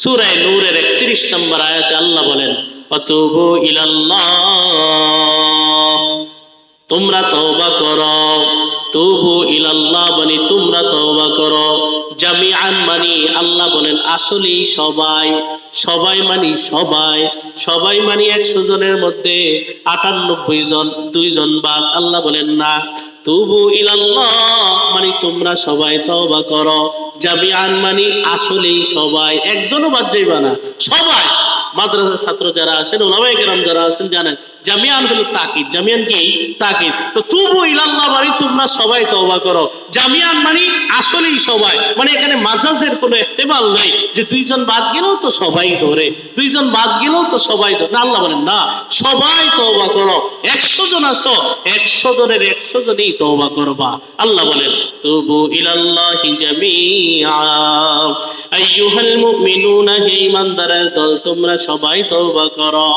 সুরায় নূরের একত্রিশ নম্বর আয়াতে আল্লাহ বলেন অতুবু ইলাল্লাহ তোমরা তওবা করো। তুবু ইলাল্লাহ মানে তোমরা তওবা করো। জামিআন মানি আল্লাহ বলেন, আসলেই সবাই সবাই মানি সবাই সবাই মানি একশো জনের মধ্যে আটানব্বই জন দুইজন বাদ। আল্লাহ বলেন, না তুবু ইলাল্লাহ মানে তোমরা সবাই তওবা করো। জামিআন মানি আসলেই সবাই, একজনও বাদ যাইবা না। সবাই। মাদ্রাসার ছাত্র যারা আছেন ওলামাই কেরাম যারা আছেন জানেন জামিয়ান হলো তাকিদ, জামিয়ান কি? তাকিদ। তো তুবু ইলাল্লাহ মানে তোমরা সবাই তওবা করো। জামিয়ান মানে আসলেই সবাই। মানে এখানে মাজাজের কোনো ইহতেমাল নাই যে দুইজন বাদ গেলেও তো সবাই ধরে, দুইজন বাদ গেলেও তো সবাই ধরে। না, আল্লাহ বলেন, না, সবাই তওবা করো। একশো জন আছো একশো জনের একশো জনই তওবা করবা। আল্লাহ বলেন, তুবু ইলাল্লাহি জামিআ। আইয়ুহাল মুমিনুনা, হে ইমানদারের দল, তোমরা সবাই তওবা করো।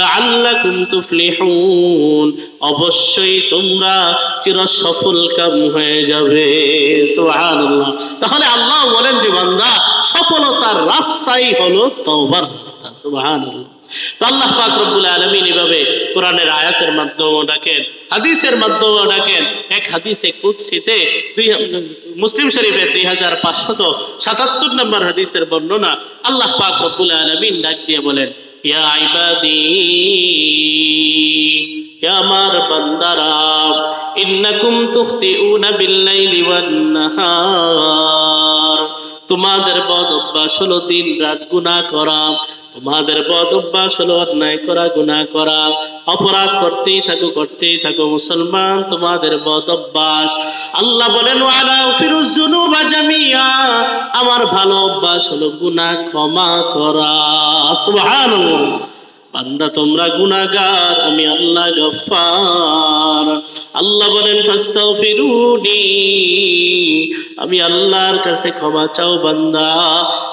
লাআল্লাকুম তুফলিহুন। অবশ্যই তোমরা চির সফল কাম হয়ে যাবে। সুবহানাল্লাহ। তাহলে আল্লাহ বলেন যে বান্দা, সফলতার রাস্তাই হলো তওবার রাস্তা। সুবহানাল্লাহ। তো আল্লাহ পাক রব্বুল আলামিন এভাবে কোরআনের আয়াতের মাধ্যমে ডাকেন, হাদিসের মাধ্যমে ডাকেন। এক হাদিসে কুদসিতে দুই মুসলিম শরীফের দুই হাজার পাঁচশত সাতাত্তর নম্বর হাদিসের বর্ণনা আল্লাহ পাক রব্বুল আলামিন ডাক দিয়ে বলেন ইয়া ইবাদি হে আমার বান্দারা, ইন্নাকুম তুখতিউনা বিল্লাইলি ওয়ান নাহার তোমাদের বদ অভ্যাস হলো দিন রাত গুনাহ করা। তোমাদের বদ অভ্যাস হলো অন্যায় করা গুণা করা। অপরাধ করতেই থাকো করতেই থাকো, মুসলমান, তোমাদের বদ অভ্যাস। আল্লাহ বলেন আমার ভালো অভ্যাস হলো গুণা ক্ষমা করা। বান্দা, তোমরা গুনাহগার, আমি আল্লাহ গফফার। আল্লাহ বলেন, ফাস্তাগফিরুনি। আমি আল্লাহর কাছে ক্ষমা চাও বান্দা।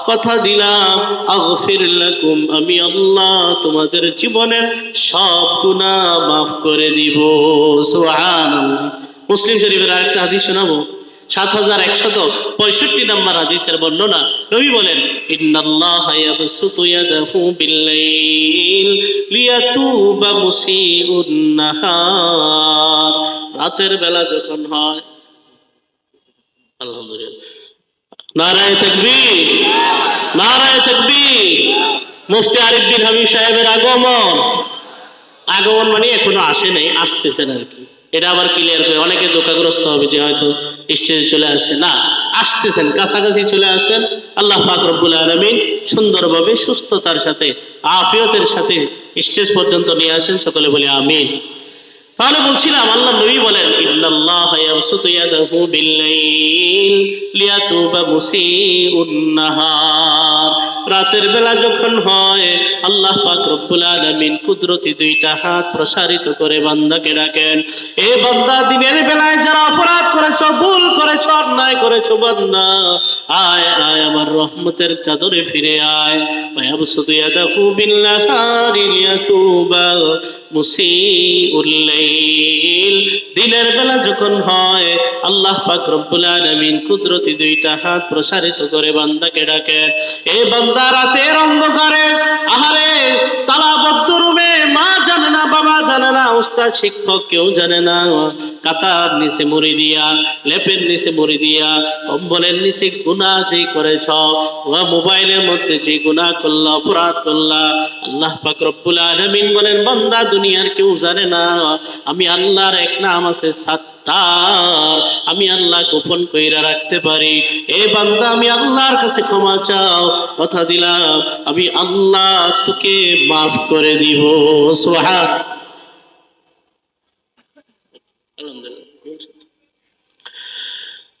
কথা দিলাম, আগফির লাকুম, আমি আল্লাহ তোমাদের জীবনের সব গুনাহ মাফ করে দিব। সুবহানাল্লাহ। মুসলিম শরীফের আরেকটা হাদিস শোনাবো? রাতের বেলা যখন হয় বিন হাবিব সাহেবের আগমন। আগমন মানে এখনও আসে নাই আসতেছেন আর কি। এটা আবার ক্লিয়ার করে অনেকে ধোকাগ্রস্ত হবে যে হয়তো স্টেজে চলে আসছে। না, আসতেছেন, কাছাকাছি চলে আসেন আল্লাহ ফাকরবুল আলমিন সুন্দরভাবে সুস্থতার সাথে, আফিয়তের সাথে স্টেজ পর্যন্ত নিয়ে আসেন। সকলে বলে আমিন। তাহলে বলছিলাম, আল্লাহ নবী বলেন, ইন্নাল্লাহ ইয়াবসুতু ইয়াদাহু বিল্লাইল লিয়াতুবা মুসিউন নাহার। রাতের বেলা যখন হয়, আল্লাহ পাক রব্বুল আলামিন কুদরতি দুইটা হাত প্রসারিত করে বান্দাকে ডাকেন, এ বান্দা, দিনের বেলায় যারা অপরাধ করেছ, ভুল করেছ, অন্যায় করেছ, বান্দা, আয় আয়, আমার রহমতের চাদরে ফিরে আয়। ওয়াবসুতু ইয়াদাহু বিল্লাহারি লিয়াতুবা মুসিউল দিনের বেলা যখন হয়, আল্লাহ পাক রব্বুল কুদরতি দুইটা হাত প্রসারিত করে বান্দাকে ডাকে। এ বান্দা রাতের অন্ধকারে জানে শিক্ষক কেউ জানে না। কাতার নিচে মুড়ি দিয়া, লেপের নিচে মুড়ি দিয়া, কম্বলের নিচে গুনাহ যে করেছ মোবাইলের মধ্যে যে গুনাহ করলা, অপরাধ করলা, আল্লাহ পাক আলামিন বলেন, বান্দা দুনিয়ার কেউ জানে না। আমি আল্লাহর এক নাম আছে সাত্তার আমি আল্লাহ গোপন কইরা রাখতে পারি। এ বান্দা, আমি আল্লাহর কাছে ক্ষমা চাও। কথা দিলাম, আমি আল্লাহ তোকে মাফ করে দিব। সোহান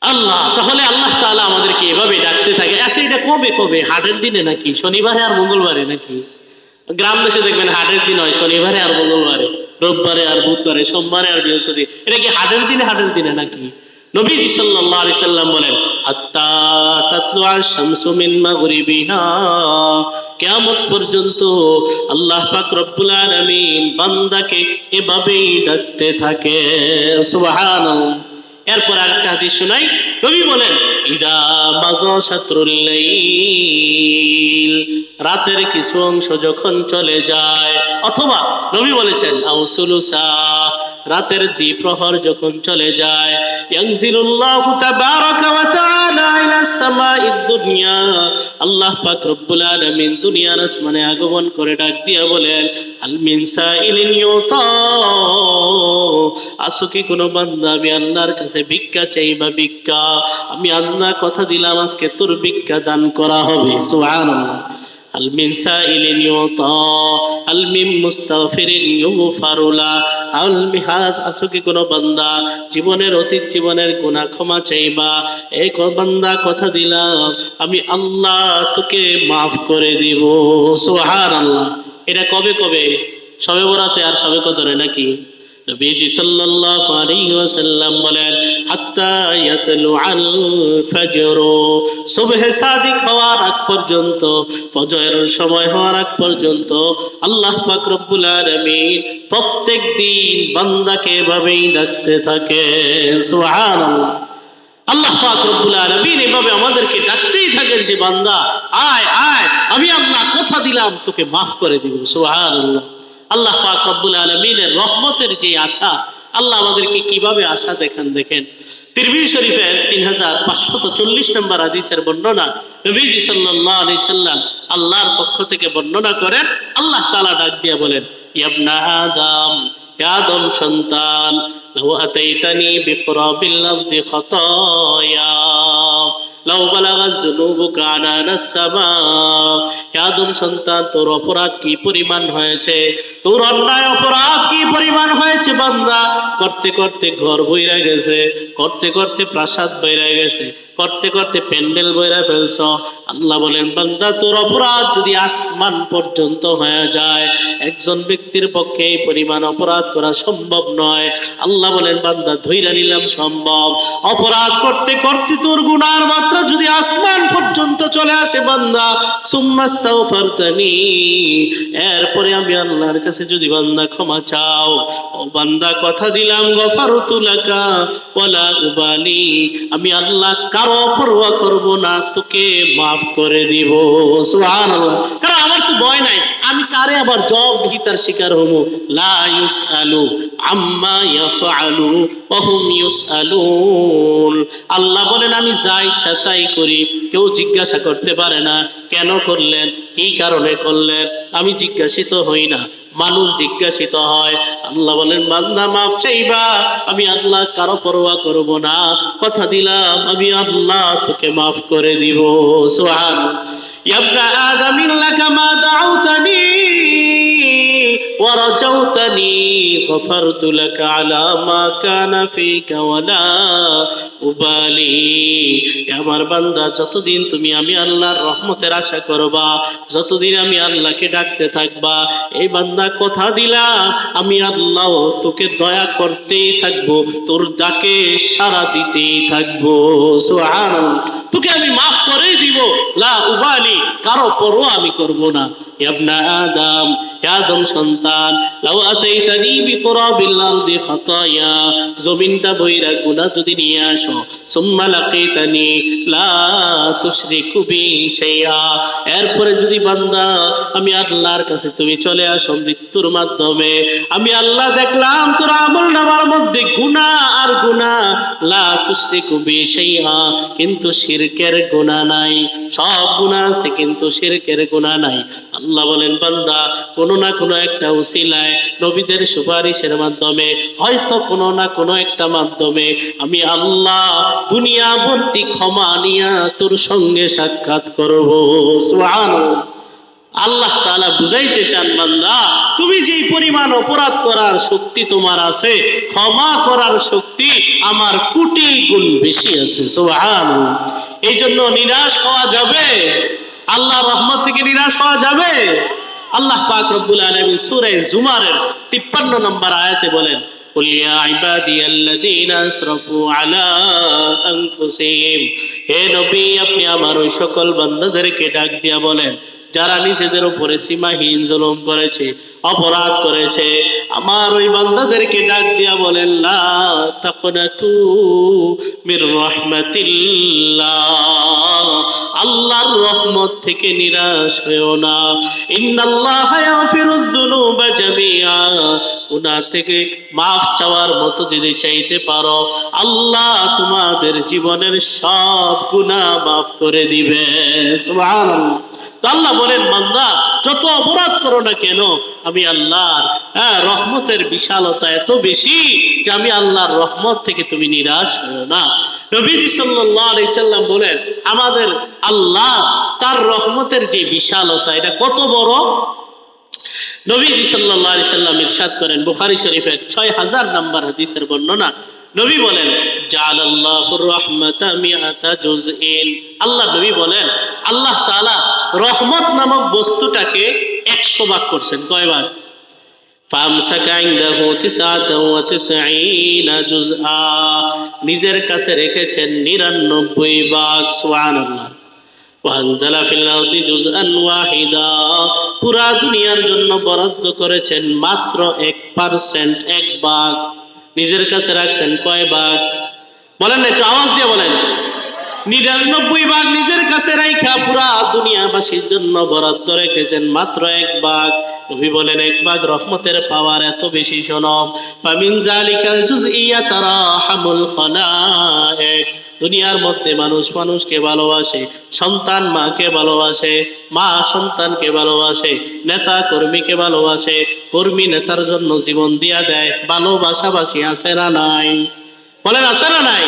আল্লাহ, তাহলে আল্লাহ তাআলা আমাদেরকে এভাবে ডাকতে থাকে। আচ্ছা এটা কবে কবে? হাটের দিনে নাকি? শনিবারে আর মঙ্গলবারে নাকি? গ্রাম দেশে দেখবেন হাটের দিন হয়, শনিবারে আর মঙ্গলবারে, রোববারে আর বুধবারে, সোমবারে আর বৃহস্পতি। এটা কি হাটের দিনে হাটের দিনে নাকি? নবীজি সাল্লাল্লাহু আলাইহি সাল্লাম বলেন হাত্তা তাতলুআ শামসু মিন মাগরিবিহা। কিয়ামত পর্যন্ত আল্লাহ পাক রব্বুল আলামিন বান্দাকে এভাবেই ডাকতে থাকে। সুবহানাল্লাহ। এরপর আরেকটা হাদিস শোনাই। নবী বলেন, ইদা মাজা শাতরুল রাতের কিছু অংশ যখন চলে যায়, অথবা নবী বলেছেন, আউসুলুসা রাতের দ্বিপ্রহর যখন চলে যায় দুনিয়া। আল্লাহ আগমন করে ডাক দিয়া বলেন, আল আসো কি কোনো আমি আল্লাহর কাছে ভিক্ষা চাইবা ভিক্ষা? আমি আল্লাহ কথা দিলাম, আজকে তোর ভিক্ষা দান করা হবে। সুবহানাল্লাহ। هل من سائل يعطى هل من مستغفر يغفر له هل মিহাজ আসো কি কোনো বান্দা জীবনের অতীত জীবনের গুনাহ ক্ষমা চাইবা এই ক- বান্দা কথা দিলাম আমি আল্লাহ তোকে মাফ করে দিব সুবহানাল্লাহ এটা কবে কবে সবে বরাতে আর সবে কদরে নাকি নবীজি সাল্লাল্লাহু আলাইহি ওয়াসাল্লাম বলেন, হাত্তা ইয়াতলু আল ফজর। সুবহে সাদিক হওয়ার আগ পর্যন্ত, ফজরের সময় হওয়ার আগ পর্যন্ত আল্লাহ পাক রব্বুল আলামিন প্রত্যেক দিন বান্দাকে এভাবেই ডাকতে থাকে। সুবহানাল্লাহ। আল্লাহ পাক রব্বুল আলামিন এভাবে আমাদেরকে ডাকতেই থাকেন যে, বান্দা, আয় আয়, আমি আল্লাহ কথা দিলাম, তোকে মাফ করে দিব। সুবহানাল্লাহ। আল্লাহ পাক রব্বুল আলামিনের রহমতের যে আশা, আল্লাহ আমাদেরকে কীভাবে আশা দেখান দেখেন। তিরমিজি শরীফের তিন হাজার পাঁচশত চল্লিশ নম্বর হাদিসের বর্ণনা নবীজি সাল্লাল্লাহু আলাইহি সাল্লাম আল্লাহর পক্ষ থেকে বর্ণনা করেন। আল্লাহ তালা ডাক দিয়ে বলেন, ইয়াবনা আদম সন্তান, লাউ আতাইতানি বিকরাবিল আরদি খাতায়া। লাউ বালাগা যুনুবুকা আনানাস সন্তান, তোর অপরাধ কি পরিমাণ হয়েছে? তোর অন্যায় অপরাধ কি পরিমাণ হয়েছে, বান্দা? করতে করতে ঘর বইরা গেছে, করতে করতে প্রাসাদ বইরা গেছে। করতে করতে প্যান্ডেল বইরা ফেলছ। আল্লাহ বলেন, বান্দা, তোর অপরাধ যদি আসমান পর্যন্ত হয়ে যায়, একজন ব্যক্তির পক্ষে এই পরিমাণ অপরাধ করা সম্ভব নয়। আল্লাহ বলেন, বান্দা ধৈরা নিলাম সম্ভব। অপরাধ করতে করতে তোর গুনার মাত্রা যদি আসমান পর্যন্ত চলে আসে, বান্দা সুম্মাস্তাও ফারতানি এরপরে আমি আল্লাহর কাছে যদি বান্দা ক্ষমা চাও, ও বান্দা, কথা দিলাম গফারতুলাকা ওয়ালা উবালি। আমি আল্লাহ কারও পরোয়া করব না, তোকে মাফ করে দিব। সুবহানাল্লাহ। কারণ আমার তো ভয় নাই, আমি কারে আবার জব হিতার শিকার হব? লা ইউসআলু আম্মা ইয়াফআলু ওয়া হুম ইউসআলুন। আল্লাহ বলেন, আমি যা ইচ্ছা তাই করি। কেউ জিজ্ঞাসা করতে পারে না, কেন করলেন, কি কারণে করলেন? আমি জিজ্ঞাসিত হই না, মানুষ জিজ্ঞাসিত হয়, আল্লাহ বলেন, বান্দা, মাফ চাইবা, আমি আল্লাহ কারও পরোয়া করব না, কথা দিলাম, আমি আল্লাহ তোকে মাফ করে দিব। সুবহান ইয়াবনা আদম ইল্লাকা মা দাউতানি। ورجوتني غفرت لك على ما كان فيك ولا উবালি আমার বান্দা যতদিন তুমি আমি আল্লাহর রহমতের আশা করবা যতদিন আমি আল্লাহকে ডাকতে থাকবা এই বান্দা কথা দিলা আমি আল্লাহ তোকে দয়া করতেই থাকবো তোর ডাকে সারা দিতেই থাকবো সুবহানাল্লাহ তোকে আমি মাফ করেই দিব লা উবালি কারো পরও আমি করব না ইয়াবনা আদম হে আদম সন্তান। লাউ আতাইতানি বিকরাবিল আরদি খাতায়া। জমিনটা বইরা গুনাহ যদি নিয়ে আসো। সুম্মা লাকিতানি লা তুশরিকু বি শাইআ। এরপরে যদি বান্দা, আমি আল্লাহর কাছে তুমি চলে আসো মৃত্যুর মাধ্যমে। আমি আল্লাহ দেখলাম, তোর আমল নামার মধ্যে গুনাহ আর গুনাহ। লা তুশরিকু বি শাইআ। কিন্তু শিরকের গুনাহ নাই। সব গুনাহ আছে, কিন্তু শিরকের গুনাহ নাই। আল্লাহ বলেন, বান্দা, কোনো না কোনো একটা উসিলায় নবীদের সুপারিশের মাধ্যমে, হয়তো কোনো না কোনো একটা মাধ্যমে আমি আল্লাহ দুনিয়া ভর্তি ক্ষমা নিয়া তোর সঙ্গে সাক্ষাৎ করব। আল্লাহ তাআলা বুঝাইতে চান, বান্দা, তুমি যেই পরিমাণ অপরাধ করার শক্তি তোমার আছে, ক্ষমা করার শক্তি আমার কোটি গুণ বেশি আছে। সোহান এই জন্য নিরাশ হওয়া যাবে। আল্লাহ রহমত থেকে নিরাশ হওয়া যাবে। আল্লাহ পাক রব্বুল আলামিন সূরা জুমারের 53 নম্বর আয়াতে বলেন قل يا عبادي الذين اسرفوا على انفسهم হে নবী আপনি আমার ওই সকল বান্দাদেরকে ডাক দিয়া বলেন যারা নিজেদের উপরে সীমাহীন জুলুম করেছে, অপরাধ করেছে, আমার ওই বান্দাদেরকে ডাক দিয়া বলেন, লা মির রাহমাতিল্লাহ। আল্লাহর রহমত থেকে নিরাশ হয়েও না। ইন্নাল্লাহ ইয়াগফিরুয যুনুবা জামিআ। গুনাহ থেকে মাফ চাওয়ার মতো যদি চাইতে পারো, আল্লাহ তোমাদের জীবনের সব গুনাহ মাফ করে দিবে। সুবহানাল্লাহ। আল্লাহ বলেন, বান্দা, যত অপরাধ করো না কেন, আমি আল্লাহর হ্যাঁ রহমতের বিশালতা এত বেশি যে আমি আল্লাহর রহমত থেকে তুমি নিরাশ হও না। নবীজি সাল্লাম বলেন, আমাদের আল্লাহ তার রহমতের যে বিশালতা, এটা কত বড়? নবীজি সাল্লাল্লাহু আলাইহি সাল্লাম ইরশাদ করেন, বুখারী শরীফের 6000 নাম্বার হাদিসের বর্ণনা নবী বলেন আল্লাহ নবী বলেন, আল্লাহ তাআলা রহমত নামক বস্তুটাকে 100 ভাগ করছেন। কয় ভাগ ফামসাকা ইনদাহু তিসআতাও ওয়া জুজআ নিজের কাছে রেখেছেন 99 ভাগ, সুবহানাল্লাহ। ওয়ানজালা ফিল আরদি জুজআন ওয়াহিদা। পুরা দুনিয়ার জন্য বরাদ্দ করেছেন মাত্র এক পার্সেন্ট, এক ভাগ। নিজের কাছে রাখছেন কয় ভাগ বলেন না, একটু আওয়াজ দিয়ে বলেন। নিরানব্বই ভাগ নিজের কাছে রাইখা পুরা দুনিয়াবাসীর জন্য বরাদ্দ রেখেছেন মাত্র এক ভাগ। নবী বলেন এক ভাগ রহমতের পাওয়ার এত বেশি শোনো। ফামিন জালিকাল জুজইয়া তারাহামুল খলায়েক। দুনিয়ার মধ্যে মানুষ মানুষকে ভালোবাসে, সন্তান মাকে ভালোবাসে, মা সন্তানকে ভালোবাসে, নেতা কর্মীকে ভালোবাসে, কর্মী নেতার জন্য জীবন দিয়া দেয় ভালোবাসাবাসী আছে না নাই? বলেন আছে না নাই?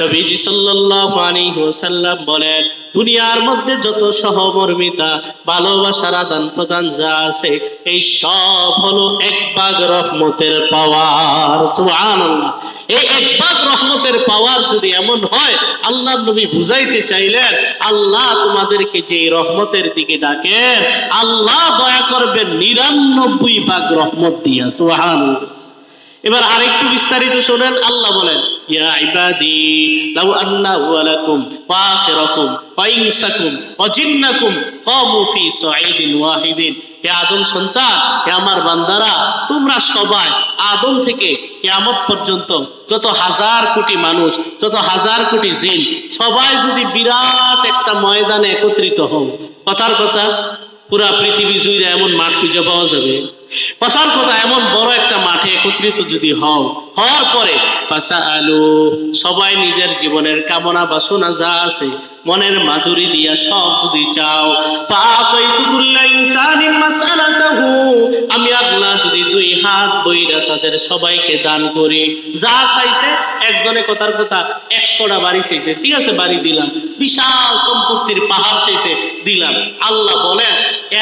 নবীজি সাল্লাল্লাহু আলাইহি ওয়াসাল্লাম বলেন, দুনিয়ার মধ্যে যত সহমর্মিতা ভালোবাসার আদান প্রদান যা আছে, এই সব হলো এক ভাগ রহমতের পাওয়ার। সুবহানাল্লাহ। এই এক ভাগ রহমতের পাওয়ার যদি এমন হয় আল্লাহ নবী বুঝাইতে চাইলেন, আল্লাহ তোমাদেরকে যে রহমতের দিকে ডাকেন, আল্লাহ দয়া করবেন নিরানব্বই ভাগ রহমত দিয়া। সুবহানাল্লাহ। এবার আরেকটু বিস্তারিত শোনেন, আল্লাহ বলেন আন্না আওয়ালাকুম ওয়া আখিরাকুম ওয়া ইনসাকুম ওয়া জিন্নাকুম কামু ফি সাঈদিন ওয়াহিদিন হে আদম সন্তান, হে আমার বান্দারা, তোমরা সবাই আদম থেকে কিয়ামত পর্যন্ত যত হাজার কোটি মানুষ, যত হাজার কোটি জিন, সবাই যদি বিরাট একটা ময়দানে একত্রিত হও। কথার কথা, পুরা পৃথিবী জুড়ে এমন মাঠ খুঁজে পাওয়া যাবে। কথার কথা এমন বড় একটা মাঠে একত্রিত যদি হও, হওয়ার পরে ফাসা আলু সবাই নিজের জীবনের কামনা বাসনা যা আছে, মনের মাধুরী দিয়া সব যদি চাও আমি আল্লাহ যদি দুই হাত বইরা তাদের সবাইকে দান করি। যা চাইছে, একজনে কথার কথা একশোটা বাড়ি চাইছে, ঠিক আছে, বাড়ি দিলাম। বিশাল সম্পত্তির পাহাড় চাইছে, দিলাম। আল্লাহ বলেন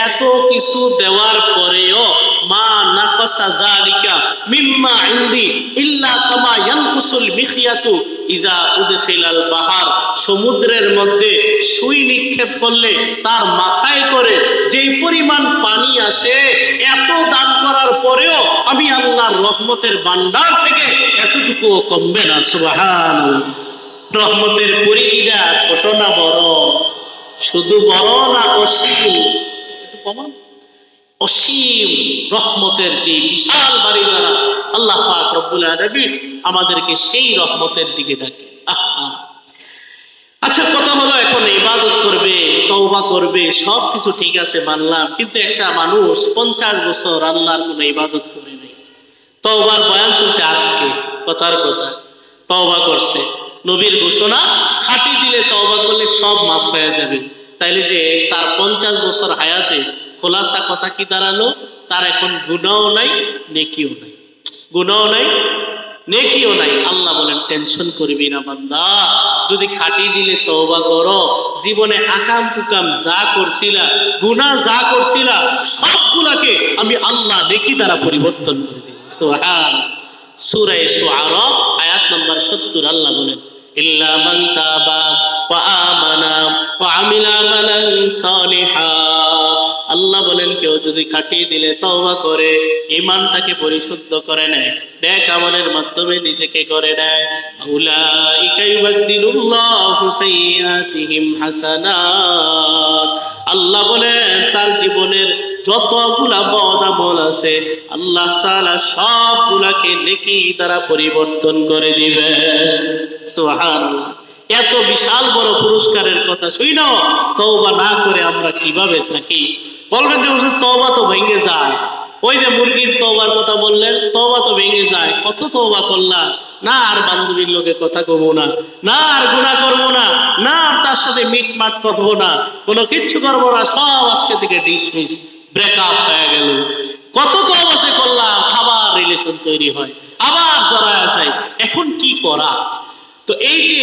এত কিছু দেওয়ার পরেও, মা নাকাসা জালিকা মিম্মা ইনদি ইল্লা কামা ইয়ানকুসুল মিখিয়াতু ইজা উদখিলাল বাহার। সমুদ্রের মধ্যে সুই নিক্ষেপ করলে, তার মাথায় করে যেই পরিমাণ পানি আসে, এত দান করার পরেও আমি আল্লাহর রহমতের ভান্ডার থেকে এতটুকু কমবে না সুবহান রহমতের পরিধিটা ছোট না বড়? শুধু বড় না অসীম কমান অসীম রহমতের যে বিশাল বাড়ি দ্বারা আল্লাহ পাক রব্বুল আলামিন আমাদেরকে সেই রহমতের দিকে ডাকে। আচ্ছা কথা হলো এখন ইবাদত করবে, তওবা করবে সব কিছু ঠিক আছে, মানলাম। কিন্তু একটা মানুষ পঞ্চাশ বছর আল্লাহর কোনো ইবাদত করে নেই। তওবার বয়ান শুনছে আজকে, কথার কথা। তওবা করছে। নবীর ঘোষণা, খাটি দিলে তওবা করলে সব মাফ হয়ে যাবে। তাইলে যে তার পঞ্চাশ বছর হায়াতে খোলাসা কথা কি দাঁড়াল? তার এখন গুণাও নাই, নেকিও নাই। গুণাও নাই, নেকিও নাই। আল্লাহ বলেন, টেনশন করবি না বান্দা। যদি খাটি দিলে তওবা করো। জীবনে আকাম কুকাম যা করছিলা গুনাহ যা করছিলা, সবগুলাকে আমি আল্লাহ নেকি দ্বারা পরিবর্তন করে দিব সুবহান। সূরা শুআরা, আয়াত নাম্বার 70 আল্লাহ বলেন, ইল্লা মান তাবা ওয়া আমিলা আমালান সালিহা আল্লাহ বলেন, কেউ যদি খাটিয়ে দিলে তওবা করে ইমানটাকে পরিশুদ্ধ করে নেয় দেখ আমলের মাধ্যমে নিজেকে করে নেয়। উলাইকা ইউবাদদিলুল্লাহু সাইয়্যাতিহিম হাসানাত। আল্লাহ বলেন, তার জীবনের যতগুলা বদ আমল আছে, আল্লাহ তাআলা সবগুলাকে নেকি দ্বারা পরিবর্তন করে দিবে সুবহানাল্লাহ। এত বিশাল বড় পুরস্কারের কথা শুই না, তওবা না করে আমরা কীভাবে থাকি? বলবেন যে, হুজুর, তওবা তো ভেঙে যায়। ওই যে মুরগির তওবার কথা বললেন, তওবা তো ভেঙে যায়। কত তওবা করলা না আর বান্ধবীর লোকে কথা কমো না না আর গুণা করব না না আর তার সাথে মিটমাট করব না। কোনো কিচ্ছু করব না, সব আজকে থেকে ডিসমিস ব্রেকআপ হয়ে গেল। কত তওবা সে করলাম, আবার রিলেশন তৈরি হয়, আবার জড়ায় যায়। এখন কি করা? তো এই যে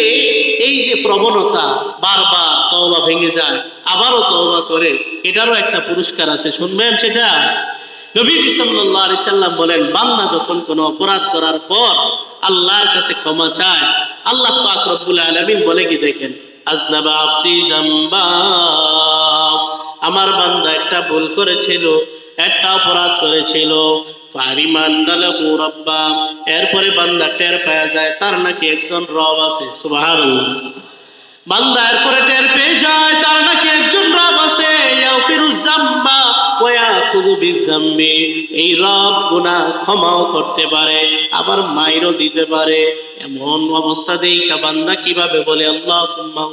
এই যে প্রবণতা বারবার তওবা ভেঙে যায়, আবারও তওবা করে, এটারও একটা পুরস্কার আছে। শুনবেন সেটা? নবীজি সাল্লাল্লাহু আলাইহি সাল্লাম বলেন, বান্দা যখন কোনো অপরাধ করার পর আল্লাহর কাছে ক্ষমা চায়, আল্লাহ পাক রব্বুল আলামিন বলে কি দেখেন? আজনাবা আব্দি আমার বান্দা একটা ভুল করেছিল, একটা অপরাধ করেছিল এরপরে বান্দা টের পাওয়া যায়, তার নাকি একজন রব আছে, সুবহানাল্লাহ। বান্দা এরপরে টের পেয়ে যায়, তার নাকি একজন রব আছে ফিরুজাম্বা ইয়াকুবু এই রব গুনাহ ক্ষমাও করতে পারে, আবার মাইরও দিতে পারে। এমন অবস্থা দেখা বান্দা কীভাবে বলে আল্লাহ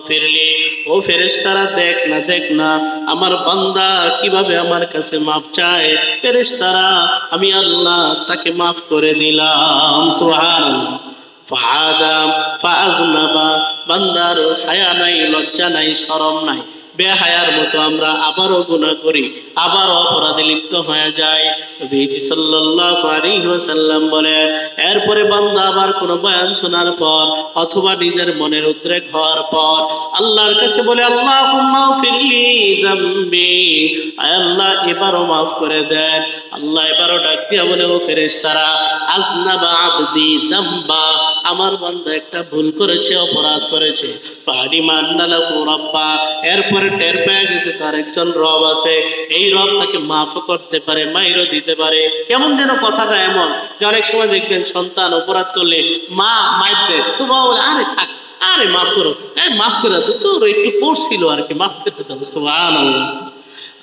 ফিরলি ও ফেরেশতারা, দেখ না দেখ না, আমার বান্দা কীভাবে আমার কাছে মাফ চায়? ফেরেশতারা, আমি আল্লাহ তাকে মাফ করে দিলাম, সুবহানাল্লাহ। ফাদা ফাজনাবা বান্দার হায়া নাই, লজ্জা নাই, শরম নাই। বেহায়ার মতো আমরা আবারও গুণা করি, আবারও অপরাধে লিপ্ত হয়ে যায় নবীজি সাল্লাল্লাহু আলাইহি ওয়াসাল্লাম বলে এরপরে বান্দা আবার কোনো বয়ান শোনার পর অথবা নিজের মনের উদ্রেক হওয়ার পর আল্লাহর কাছে বলে আল্লাহ, এবারও মাফ করে দেন। আল্লাহ এবারও ডাক দিয়া বলে, ও আবদি জাম্বা আমার বান্দা একটা ভুল করেছে, অপরাধ করেছে। টের পেয়ে গেছে, তার একজন রব আছে। এই রব তাকে মাফও করতে পারে, মাইরও দিতে পারে। কেমন যেন কথাটা এমন যে অনেক সময় দেখবেন সন্তান অপরাধ করলে, মা মাইর তো বাবা বলে, আরে থাক, আরে মাফ করো। এই, মাফ করে তো তোর একটু পড়ছিল আর কি, মাফ করে দাও সুবহানাল্লাহ।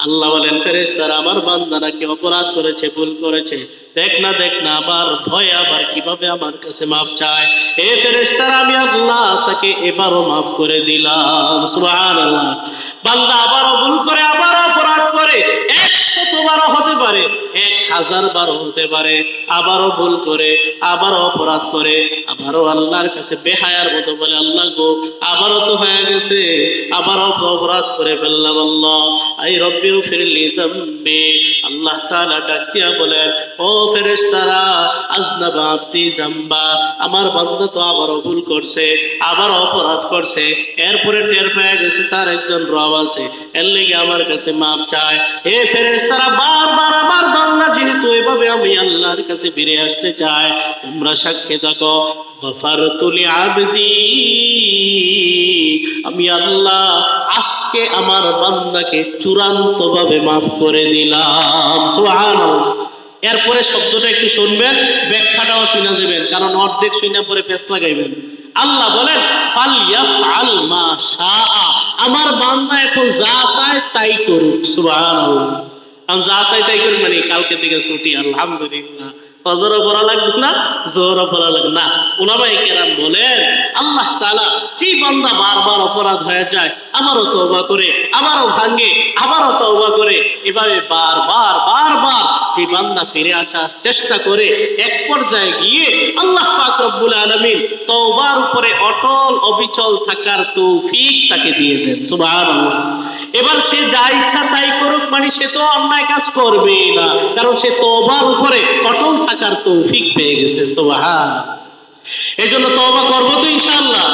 আল্লাহ বলেন ফেরেস তারা আমার বান্দারা কি অপরাধ করেছে, ভুল করেছে। দেখ না দেখ না, আমার ভয় আবার কীভাবে আমার কাছে মাফ চায়? এ ফেরেস তারা আমি আল্লাহ তাকে এবারও মাফ করে দিলাম। সুবহানাল্লাহ। বান্দা আবারও ভুল করে আবার অপরাধ করে একশত বারো হতে পারে। এক হাজার বারো হতে পারে, আবারও ভুল করে, আবারও অপরাধ করে, আবারও আল্লাহর কাছে বেহায়ার মতো বলে, আল্লাহ গো, আবারও তো হয়ে গেছে, আবারও অপরাধ করে ফেললাম আল্লাহ। আই রব্বিও ফিরলি দম্বে। আল্লাহ তাআলা ডাক দিয়া বলেন, ও ফেরেশতারা আজনাবা আব্দি জাম্বা আমার বান্দা তো আবারও ভুল করছে, আবারও অপরাধ করছে। এরপরে টের পেয়ে গেছে তার একজন রব আছে। এর লেগে আমার কাছে মাপ চায়। হে ফেরেশতারা বারবার আমার বান্দা যেহেতু এভাবে আমি আল্লাহর কাছে ফিরে আসতে চাই। তোমরা সাক্ষী থাকো গফারতু লিআবদি আমি আল্লাহ আজকে আমার বান্দাকে চূড়ান্ত ভাবে মাফ করে দিলাম। সুবহানাল্লাহ। এরপরে শব্দটা একটু শুনবেন ব্যাখ্যাটাও শুনে যাবেন কারণ অর্ধেক শুনে পরে পেস্ট লাগাইবেন। আল্লাহ বলেন আমার বান্দা এখন যা চায় তাই করুক। সুবহানাল্লাহ। আমি যা চাই তাই করি মানে কালকে থেকে ছুটি আলহামদুলিল্লাহ। ফজরও পড়া লাগবে না জোরও পড়া লাগবে না। ওলামাই কেরাম বলেন, আল্লাহ তাআলা যে বান্দা বারবার অপরাধ হয়ে যায়, আমারও তওবা করে আবারও ভাঙ্গে আবারও তওবা করে। এভাবে বারবার বারবার যে বান্দা ফিরে আসার চেষ্টা করে, এক পর্যায়ে গিয়ে আল্লাহ পাক রব্বুল আলামিন তওবার উপরে অটল, অবিচল থাকার তৌফিক তাকে দিয়ে দেন, সুবহানাল্লাহ। এবার সে যা ইচ্ছা তাই করুক মানে সে তো অন্যায় কাজ করবে না, কারণ সে তওবার উপরে অটল থাকার তৌফিক পেয়ে গেছে এই জন্য তওবা করব তো ইনশাআল্লাহ।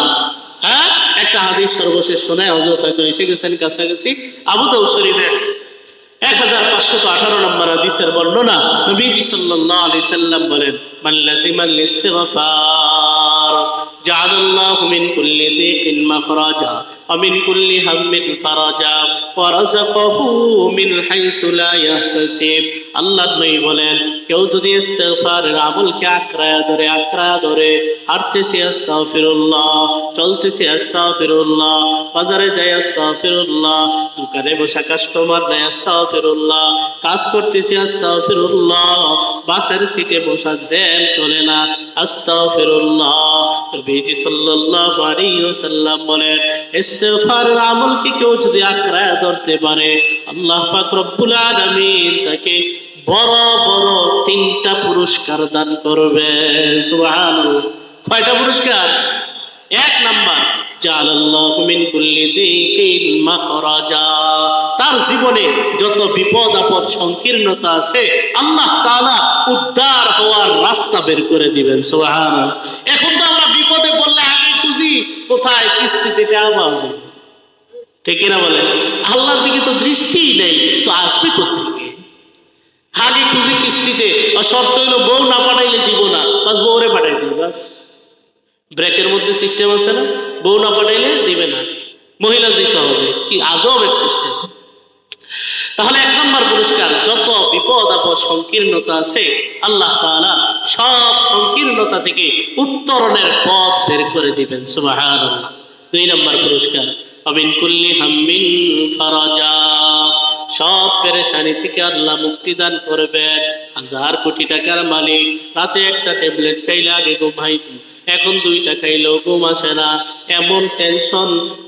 হ্যাঁ? একটা হাদিস সর্বশেষ শোনায় হজরত হয়তো এসে গেছেন কাছাকাছি। আবু দাউদ শরীফের এক হাজার পাঁচশত আঠারো নম্বর হাদিসের বর্ণনা নবীজি সাল্লাল্লাহু আলাইহি সাল্লাম বলেন মাখরাজা। ومن كل هم فرجا ورزقه من حيث لا يحتسب আল্লাহ নবী বলেন কেউ যদি ইস্তেগফারের আমলকে আঁকড়ায় ধরে আঁকড়ায় ধরে হাঁটতেছে আস্তাগফিরুল্লাহ চলতেছে আস্তাগফিরুল্লাহ বাজারে যাই আস্তাগফিরুল্লাহ দোকানে বসা কাস্টমার নাই আস্তাগফিরুল্লাহ কাজ করতেছে আস্তাগফিরুল্লাহ বাসের সিটে বসা জ্যাম চলে না আস্তাগফিরুল্লাহ নবীজি সাল্লাল্লাহু আলাইহি ওয়াসাল্লাম বলেন ইস্তেগফারের আমলকে কেউ যদি ধরতে পারে, আল্লাহ পাক রব্বুল তাকে বড় বড় তিনটা পুরস্কার দান করবে। কয়টা পুরস্কার? এক নাম্বার তার জীবনে যত বিপদ, আপদ, সংকীর্ণতা আছে, আল্লাহ তাআলা উদ্ধার হওয়ার রাস্তা বের করে দিবেন। সুবহানাল্লাহ। এখন তো আমরা বিপদে কোথায় কিস্তিতে টাকা পাওয়া ঠিক না বলে আল্লাহর দিকে তো দৃষ্টিই নেই, তো আসবে কোথেকে হাগে খুঁজে কিস্তিতে শর্ত হইল বউ না পাঠাইলে দিব না, বাস বউরে পাঠাই দিই, বাস। ব্রেকের মধ্যে সিস্টেম আছে না? বউ না পাঠাইলে দিবে না। মহিলা যেতে হবে, কি আজব এক সিস্টেম তাহলে এক নম্বর পুরস্কার, যত বিপদ আপদ সংকীর্ণতা আছে, আল্লাহ তাআলা সব সংকীর্ণতা থেকে উত্তরণের পথ বের করে দিবেন, সুবহানাল্লাহ। দুই নম্বর পুরস্কার অবিন কুল্লি হাম্মিন ফারাজা। সব পেরেশানি থেকে আল্লাহ মুক্তি দান করবেন। হাজার কোটি টাকার মালিক, রাতে একটা ট্যাবলেট খাইলে আগে ঘুমাইতো, এখন দুইটা খাইলেও ঘুম আসে না। এমন টেনশন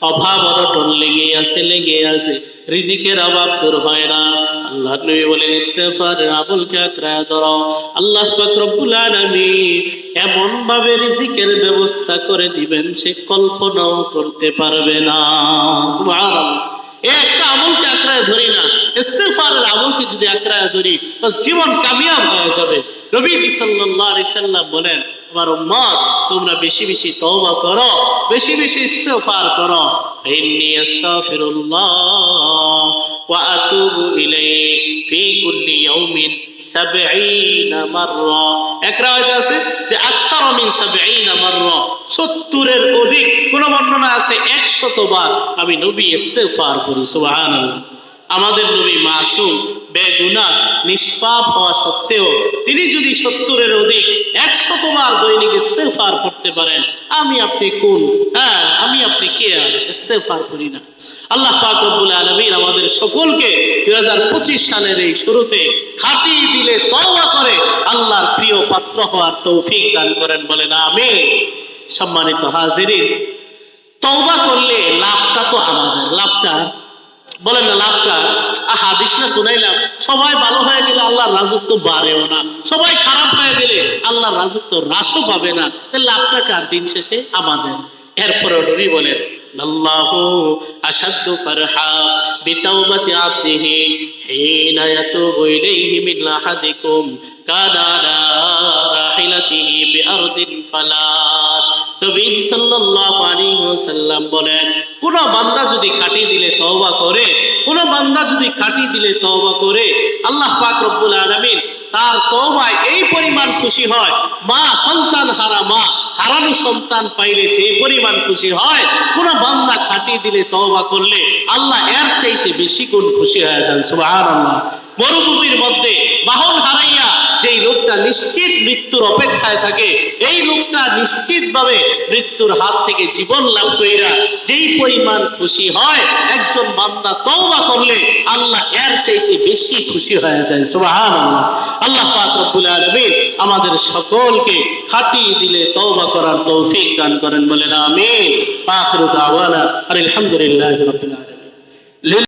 অভাব অনটন লেগে আছে লেগে আছে। রিজিকের অভাব দূর হয় না। আল্লাহ নবী বলেন, ইস্তেফার আমলকে আক্রায় ধরো। আল্লাহ পাক রব্বুল আলামিন এমন ভাবে রিজিকের ব্যবস্থা করে দিবেন, সে কল্পনাও করতে পারবে না। একটা আমলকে আক্রায় ধরি না। ইস্তেগফারের আমলকে যদি আঁকড়ায় ধরি জীবন কামিয়াব হয়ে যাবে। নবীজি আলাইহি সাল্লাম বলেন, আমার উম্মত, তোমরা বেশি বেশি তওবা করো, বেশি বেশি ইস্তেগফার করো। ইন্নী ওয়া আতুবু ইলাইহি ফি কুল্লি ইয়াউমিন 70 মাররা। আছে যে, আকসার মিন 70 মাররা। 70 এর অধিক কোন বর্ণনা আছে 100 বার আমি নবী ইস্তেগফার করি, সুবহানাল্লাহ। আমাদের নবী মাসুম বেগুনা নিষ্পাপ হওয়া সত্ত্বেও তিনি যদি সত্তরের অধিক, একশতবার দৈনিক ইস্তেফার করতে পারেন, আমি আপনি কোন? হ্যাঁ আমি আপনি কে আর? ইস্তেফার করি না। আল্লাহ পাক রব্বুল আলামিন আমাদের সকলকে দুই হাজার পঁচিশ সালের এই শুরুতে খাটি দিলে, তওবা করে আল্লাহর প্রিয় পাত্র হওয়ার তৌফিক দান করেন বলেন আমি সম্মানিত হাজিরিন, তওবা করলে লাভটা তো আমাদের, লাভটা বলেন না, লাভটা? হাদিস না শুনাইলাম। সবাই ভালো হয়ে গেলে আল্লাহর রাজত্ব বাড়েও না। সবাই খারাপ হয়ে গেলে আল্লাহর রাজত্ব হ্রাসও পাবে না। তাহলে লাভটা কার দিন শেষে? আমাদের। এরপরে নবী বলেন, আল্লাহু নবীজি সাল্লাল্লাহু আলাইহি বলেন, কোন বান্দা যদি খাটি দিলে তওবা করে, কোন বান্দা যদি খাটি দিলে তওবা করে, আল্লাহ পাক রব্বুল আলামিন তার তওবায় এই পরিমাণ খুশি হয়। মা সন্তান হারা মা, হারানো সন্তান পাইলে যে পরিমাণ খুশি হয়, কোন বান্দা খাটি দিলে তওবা করলে আল্লাহ এর চাইতে বেশি গুণ খুশি হয়ে যান। সুবহানাল্লাহ। মরুভূমির মধ্যে বাহন হারাইয়া যেই লোকটা নিশ্চিত মৃত্যুর অপেক্ষায় থাকে, এই লোকটা নিশ্চিতভাবে মৃত্যুর হাত থেকে জীবন লাভ কইরা যেই পরিমাণ খুশি হয়, একজন বান্দা তওবা করলে আল্লাহ এর চাইতে বেশি খুশি হয়ে যায়, সুবহানাল্লাহ। আল্লাহ পাক রব্বুল আলামিন আমাদের সকলকে খাটি দিলে তওবা করার তৌফিক দান করেন, বলেন আমিন। আখিরু দাওয়ানা আলহামদুলিল্লাহি রাব্বিল আলামিন।